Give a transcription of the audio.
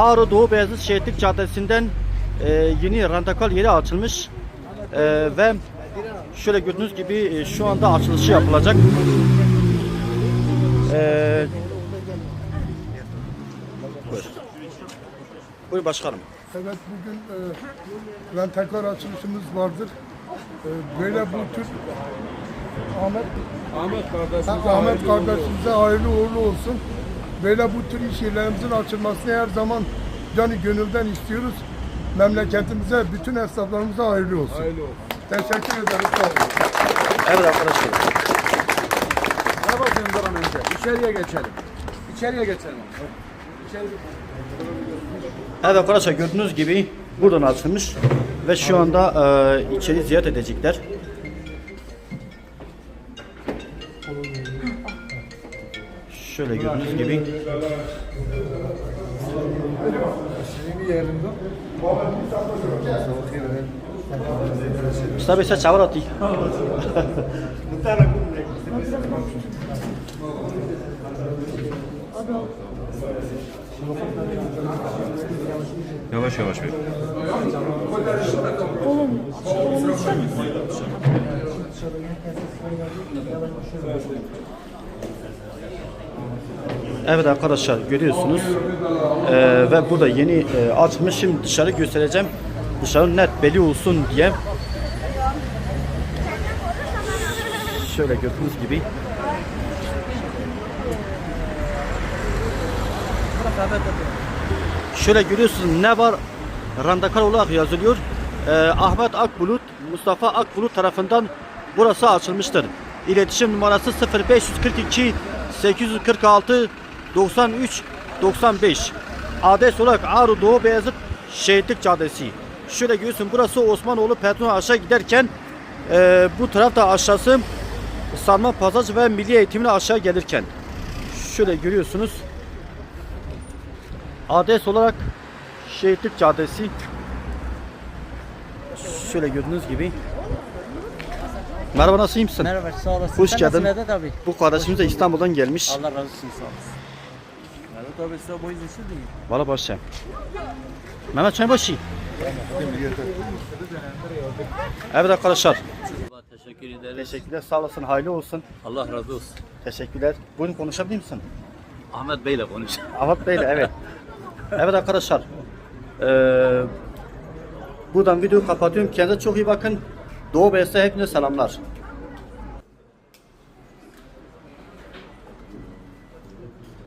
Ağrı Doğu Beyazıt Şehitlik Caddesi'nden e, yeni rantakal yeri açılmış. E, ve şöyle gördüğünüz gibi e, şu anda açılışı yapılacak. E, buyur. Buyur başkanım. Evet bugün e, rentekar açılışımız vardır. E, böyle bu tür Ahmet Ahmet kardeşimize Ahmet kardeşimize hayırlı uğurlu olsun. Böyle bu tür iş yerlerimizin açılmasını her zaman canı gönülden istiyoruz. Memleketimize, bütün esnaflarımıza hayırlı olsun. Hayırlı olsun. Teşekkür ederim. Sağ olun. Evet arkadaşlar. Ne bakayım Duran önce? İçeriye geçelim. İçeriye geçelim. İçeri Evet arkadaşlar gördüğünüz gibi buradan açılmış ve şu anda e, içeri ziyaret edecekler. Şöyle gördüğünüz gibi. Mustafa Bey sen çavar atayım. Yavaş yavaş ver. Evet arkadaşlar görüyorsunuz. Ee, ve burada yeni e, açmış. Şimdi dışarı göstereceğim. Dışarı net belli olsun diye. Şöyle gördüğünüz gibi. Şöyle görüyorsunuz ne var? Randakal olarak yazılıyor. Ee, Ahmet Akbulut, Mustafa Akbulut tarafından burası açılmıştır. İletişim numarası 0542 846 93 95. Adres olarak Ağrı Doğu Beyazıt Şehitlik Caddesi. Şöyle görüyorsun burası Osmanoğlu Petrol aşağı giderken e, bu tarafta aşağısı Sarma Pazarcı ve Milli Eğitimine aşağı gelirken. Şöyle görüyorsunuz. Adres olarak Şehitlik Caddesi. Şöyle gördüğünüz gibi. Merhaba nasıl iyi misin? Merhaba, sağ olasın. Hoş Sen geldin. nasılsın Vedat abi? Bu kardeşimiz de İstanbul'dan gelmiş. Allah razı olsun, sağ olasın. Vedat abi size boyun işi değil. Valla başla. Mehmet Çaybaşı. Evet arkadaşlar. Teşekkür ederiz. Teşekkürler sağ olasın hayırlı olsun. Allah razı olsun. Teşekkürler. Buyurun konuşabilir misin? Ahmet Bey'le konuş. Ahmet Bey'le evet. Evet arkadaşlar. Ee, buradan videoyu kapatıyorum. Kendinize çok iyi bakın. Doğu Beyazıt'a hepinize selamlar.